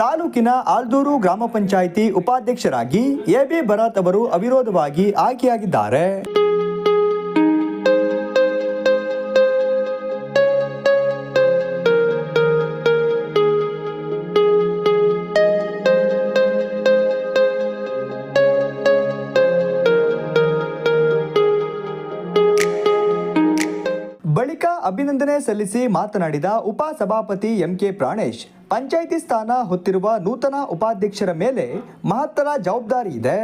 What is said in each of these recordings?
ತಾಲೂಕಿನ ಆಲ್ದೂರು ಗ್ರಾಮ ಪಂಚಾಯಿತಿ ಉಪಾಧ್ಯಕ್ಷರಾಗಿ ಎಬಿ ಭರತ್ ಅವರು ಅವಿರೋಧವಾಗಿ ಆಯ್ಕೆಯಾಗಿದ್ದಾರೆ. ಬಳಿಕ ಅಭಿನಂದನೆ ಸಲ್ಲಿಸಿ ಮಾತನಾಡಿದ ಉಪಸಭಾಪತಿ ಎಂಕೆ ಪ್ರಾಣೇಶ್ ಪಂಚಾಯಿತಿ ಸ್ಥಾನ ಹೊತ್ತಿರುವ ನೂತನ ಉಪಾಧ್ಯಕ್ಷರ ಮೇಲೆ ಮಹತ್ತರ ಜವಾಬ್ದಾರಿ ಇದೆ.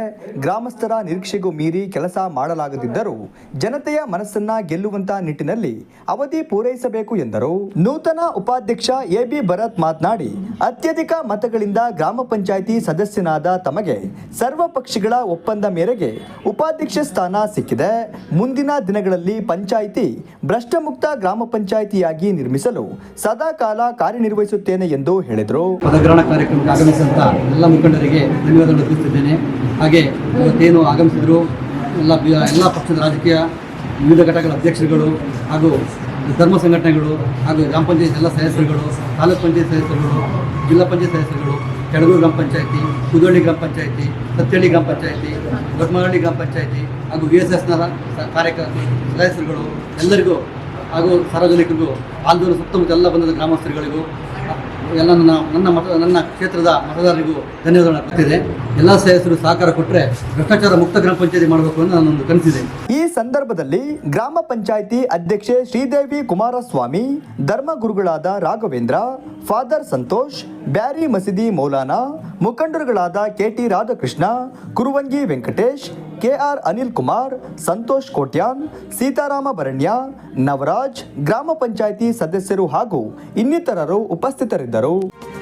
ಗ್ರಾಮಸ್ಥರ ನಿರೀಕ್ಷೆಗೂ ಮೀರಿ ಕೆಲಸ ಮಾಡಲಾಗದಿದ್ದರೂ ಜನತೆಯ ಮನಸ್ಸನ್ನ ಗೆಲ್ಲುವಂತ ನಿಟ್ಟಿನಲ್ಲಿ ಅವಧಿ ಪೂರೈಸಬೇಕು ಎಂದರು. ನೂತನ ಉಪಾಧ್ಯಕ್ಷ ಎಬಿ ಭರತ್ ಮಾತನಾಡಿ, ಅತ್ಯಧಿಕ ಮತಗಳಿಂದ ಗ್ರಾಮ ಪಂಚಾಯಿತಿ ಸದಸ್ಯನಾದ ತಮಗೆ ಸರ್ವ ಪಕ್ಷಗಳ ಒಪ್ಪಂದ ಮೇರೆಗೆ ಉಪಾಧ್ಯಕ್ಷ ಸ್ಥಾನ ಸಿಕ್ಕಿದೆ. ಮುಂದಿನ ದಿನಗಳಲ್ಲಿ ಪಂಚಾಯಿತಿ ಭ್ರಷ್ಟಮುಕ್ತ ಗ್ರಾಮ ಪಂಚಾಯಿತಿಯಾಗಿ ನಿರ್ಮಿಸಲು ಸದಾಕಾಲ ಕಾರ್ಯನಿರ್ವಹಿಸುತ್ತೇನೆ ಎಂದು ಹೇಳಿದರು. ಪದಗ್ರಹಣ ಕಾರ್ಯಕ್ರಮಕ್ಕೆ ಆಗಮಿಸಿದಂತ ಎಲ್ಲ ಮುಖಂಡರಿಗೆ ಧನ್ಯವಾದಗಳು ತಿಳಿಸಿದ್ದೇನೆ ಹಾಗೆ ಏನು ಆಗಮಿಸಿದ್ರು, ಎಲ್ಲ ಎಲ್ಲ ಪಕ್ಷದ ರಾಜಕೀಯ ವಿವಿಧ ಘಟಕಗಳ ಅಧ್ಯಕ್ಷರುಗಳು ಹಾಗೂ ಧರ್ಮ ಸಂಘಟನೆಗಳು ಹಾಗೂ ಗ್ರಾಮ ಪಂಚಾಯತ್ ಎಲ್ಲ ಸದಸ್ಯರುಗಳು, ತಾಲೂಕು ಪಂಚಾಯತ್ ಸದಸ್ಯರುಗಳು, ಜಿಲ್ಲಾ ಪಂಚಾಯತ್ ಸದಸ್ಯರುಗಳು, ಕೆಡಗೂರು ಗ್ರಾಮ ಪಂಚಾಯತಿ ಕುದಳ್ಳಿ ಗ್ರಾಮ ಪಂಚಾಯತಿ ಸತ್ಯಹಳ್ಳಿ ಗ್ರಾಮ ಪಂಚಾಯತಿ, ದೊಡ್ಡಮರಳ್ಳಿ ಗ್ರಾಮ ಪಂಚಾಯತಿ ಹಾಗೂ ವಿ ಎಸ್ ಎಸ್ನ ಕಾರ್ಯಕ ಸದಸ್ಯರುಗಳು ಎಲ್ಲರಿಗೂ ಹಾಗೂ ಸಾರ್ವಜನಿಕರಿಗೂ ಆಲ್ದೂರು ಸುತ್ತಮುತ್ತ ಎಲ್ಲ ಬಂದ ಗ್ರಾಮಸ್ಥರುಗಳಿಗೂ ಎಲ್ಲ ನನ್ನ ನನ್ನ ಮತ, ನನ್ನ ಕ್ಷೇತ್ರದ ಮತದಾರರಿಗೂ ಧನ್ಯವಾದಗಳು ಅರ್ಪಿಸಿದೆ ಎಲ್ಲ ಸದಸ್ಯರು ಸಹಕಾರ ಕೊಟ್ಟರೆ ಭ್ರಷ್ಟಾಚಾರ ಮುಕ್ತ ಗ್ರಾಮ ಪಂಚಾಯತಿ ಮಾಡಬೇಕು ಅಂತ ನಾನೊಂದು ಕನಸಿದೆ. ಈ ಸಂದರ್ಭದಲ್ಲಿ ಗ್ರಾಮ ಪಂಚಾಯಿತಿ ಅಧ್ಯಕ್ಷೆ ಶ್ರೀದೇವಿ ಕುಮಾರಸ್ವಾಮಿ ಧರ್ಮಗುರುಗಳಾದ ರಾಘವೇಂದ್ರ, ಫಾದರ್ ಸಂತೋಷ್, ಬ್ಯಾರಿ ಮಸೀದಿ ಮೌಲಾನಾ, ಮುಖಂಡರುಗಳಾದ ಕೆಟಿ ರಾಧಾಕೃಷ್ಣ, ಕುರುವಂಗಿ ವೆಂಕಟೇಶ್, ಕೆಆರ್ ಅನಿಲ್ ಕುಮಾರ್, ಸಂತೋಷ್ ಕೋಟ್ಯಾನ್, ಸೀತಾರಾಮ ಭರಣ್ಯ, ನವರಾಜ್, ಗ್ರಾಮ ಪಂಚಾಯಿತಿ ಸದಸ್ಯರು ಹಾಗೂ ಇನ್ನಿತರರು ಉಪಸ್ಥಿತರಿದ್ದರು. Tchau!